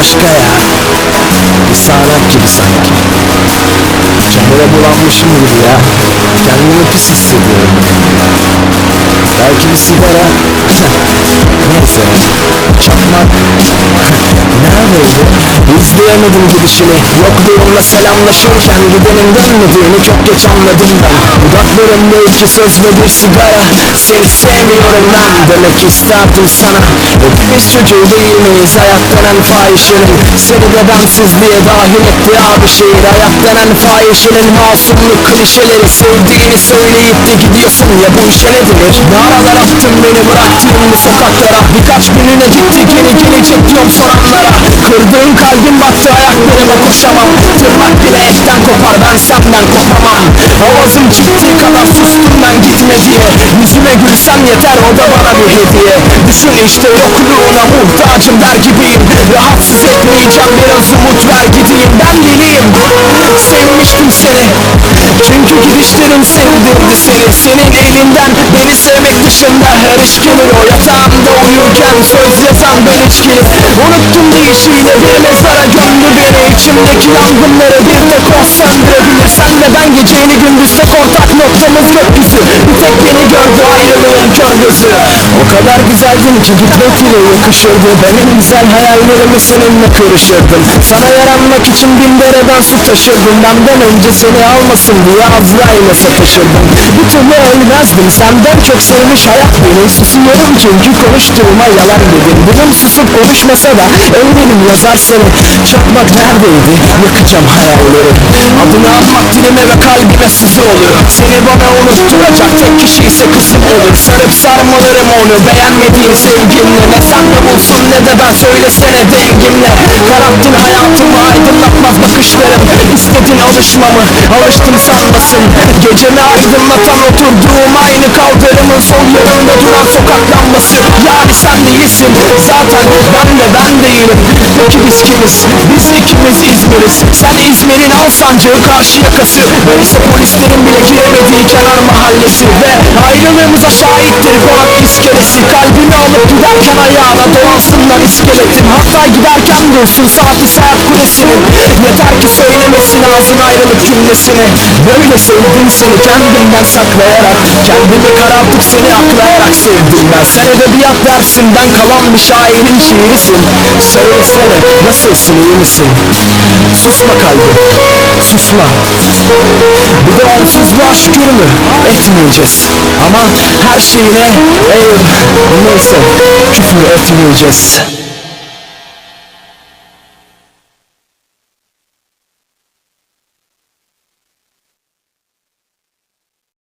başka ya. Bir sağanak gibi sanki. Çamura bulanmışım gibi ya. Kendimi pis hissediyorum. Belki bir sigara. Neyse İzleyemedim gidişini Yokluğumla selamlaşırken Gidenin dönmediğini çok geç anladım ben. Dudaklarımda iki söz ve bir sigara. Seni sevmiyorum ben. Demek isterdim sana. Hepimiz çocuğu değil miyiz Hayat denen fahişenin. Seni de bensizliğe dahil etti abi şehir. Hayat denen fahişenin masumluk klişeleri. Sevdiğini söyleyip de gidiyorsun. Ya bu işe ne denir? Naralar attın beni bıraktın bu sokaklara. Birkaç gününe gitti geri gelecek diyorum soranlara Kırdığın kalbim battı ayaklarıma koşamam Tırnak bile etten kopar ben senden kopamam. Avazım çıktığı kadar sustum ben gitme diye. Yüzüme gülsen yeter o da bana bir hediye. Düşün işte yokluğuna muhtacım der gibiyim. Rahatsız etmeyeceğim biraz umut ver gideyim. Ben deliyim Sevmiştim seni? Çünkü gidişlerin sevdirdi seni Senin elinden beni sevmek dışında her iş gelir O yatağımda uyurken söz ben içkili Unuttum deyişiyle bir mezara gömdü beni. İçimdeki yangınları bir tek o söndürebilir. Sen de ben geceyi gündüz tek ortak noktamız gökyüzü. Bir tek beni gördü güzeldin ki gitmek bile yakışırdı Benim güzel hayallerimi seninle kırışırdım Sana yaranmak için bin dereden su taşırdım. Benden önce seni almasın diye Azrail'e sataşırdım. Bir türlü ölmezdim. Senden çok sevmiş hayat beni Susuyorum çünkü konuştuğuma yalan dedim. Dilim susup konuşmasa da eminim yazar seni. Çakmak neredeydi? Yakacağım hayalleri. Adını anmak dilime ve kalbime sızı olur Seni bana unutturacak tek kişi ise kızım olur Sarıp sarmalarım onu beğenmediğin sevgimle Ne sen de bulsun ne de ben söylesene dengimle Kararttın hayatımı aydınlatmaz bakışlarım İstedin alışmamı alıştım sanmasın Gecemi aydınlatan oturduğum aynı kaldırımın sol yanında duran sokak lambası Yani sen değilsin zaten ben de ben değilim Peki biz kimiz? Biz ikimiz İzmir'iz. Sen İzmir'in Alsancak'ı karşı yakası. İse polislerin bile giremediği kenar mahallesi. Ve ayrılığımıza şahittir konak iskelesi. Kalbimi alıp giderken ayağına dolansınlar iskeletim. Hatta giderken dursun saati saat kulesinin Yeter ki söylemesin ağzın ayrılık cümlesini Böyle sevdim seni kendimden saklayarak. Kendimi karartıp seni aklayarak sevdim ben. Sen edebiyat dersinden kalan bir şairin şiirisin Söylesene nasılsın iyi misin? Susma kalbim susma Bir de onsuzluğa şükür mü? Etmeyeceğiz Ama her şeyine ey neyse küfür etmeyeceğiz